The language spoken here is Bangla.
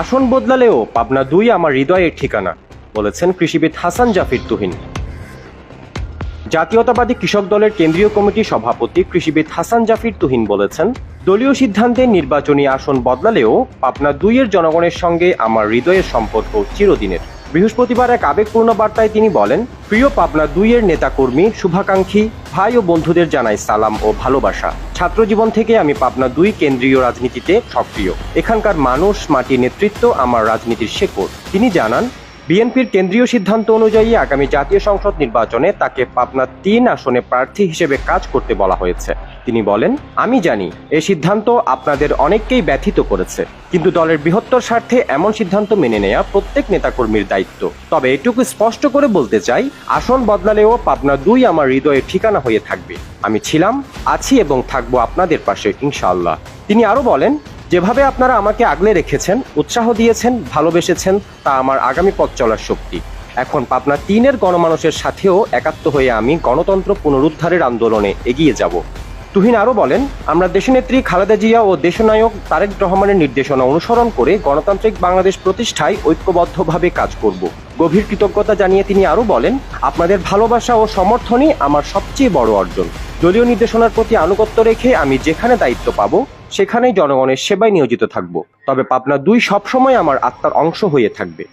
আসন বদলালেও পাবনা দুই আমার হৃদয়ের ঠিকানা, বলেছেন কৃষিবিদ হাসান জাফির তুহিন। জাতীয়তাবাদী কৃষক দলের কেন্দ্রীয় কমিটির সভাপতি কৃষিবিদ হাসান জাফির তুহিন বলেছেন, দলীয় সিদ্ধান্তে নির্বাচনী আসন বদলালেও পাবনা দুইয়ের জনগণের সঙ্গে আমার হৃদয়ের সম্পর্ক চিরদিনের। বৃহস্পতিবার এক আবেগপূর্ণ বার্তায় তিনি বলেন, প্রিয় পাবনা দুইয়ের নেতাকর্মী শুভাকাঙ্ক্ষী, ভাই ও বন্ধুদের জানাই সালাম ও ভালোবাসা। ছাত্র জীবন থেকে আমি পাবনা দুই কেন্দ্রীয় রাজনীতিতে সক্রিয়। এখানকার মানুষ মাটি নেতৃত্ব, আমার রাজনীতির শেকড়। তিনি জানান বিএনপির কেন্দ্রীয় সিদ্ধান্ত অনুযায়ী আগামী জাতীয় সংসদ নির্বাচনে তাকে পাবনা তিন আসনে প্রার্থী হিসেবে কাজ করতে বলা হয়েছে। তিনি বলেন, আমি জানি, এই সিদ্ধান্ত আপনাদের অনেককেই ব্যথিত করেছে, কিন্তু দলের বৃহত্তর স্বার্থে এমন সিদ্ধান্ত মেনে নেওয়া প্রত্যেক নেতাকর্মীর দায়িত্ব। তবে এটুকু স্পষ্ট করে বলতে চাই, আসন বদলালেও পাবনা দুই আমার হৃদয়ের ঠিকানা হয়ে থাকবে। আমি ছিলাম, আছি এবং থাকব আপনাদের পাশে, ইনশাআল্লাহ। তিনি আরও বলেন যেভাবে আপনারা আমাকে আগলে রেখেছেন, উৎসাহ দিয়েছেন, ভালোবেসেছেন, তা আমার আগামী পথ চলার শক্তি। এখন পাবনা তিনের গণমানুষের সাথেও একাত্ম হয়ে আমি গণতন্ত্র পুনরুদ্ধারের আন্দোলনে এগিয়ে যাব। তুহিন আরও বলেন, আমরা দেশনেত্রী খালেদা জিয়া ও দেশনায়ক তারেক রহমানের নির্দেশনা অনুসরণ করে গণতান্ত্রিক বাংলাদেশ প্রতিষ্ঠায় ঐক্যবদ্ধভাবে কাজ করব। গভীর কৃতজ্ঞতা জানিয়ে তিনি আরও বলেন, আপনাদের ভালোবাসা ও সমর্থনই আমার সবচেয়ে বড় অর্জন। দলীয় নির্দেশনার প্রতি আনুগত্য রেখে আমি যেখানে দায়িত্ব পাবো সেখানেই জনগণের সেবায় নিয়োজিত থাকব। তবে পাবনা দুই সবসময় আমার আত্মার অংশ হয়ে থাকবে।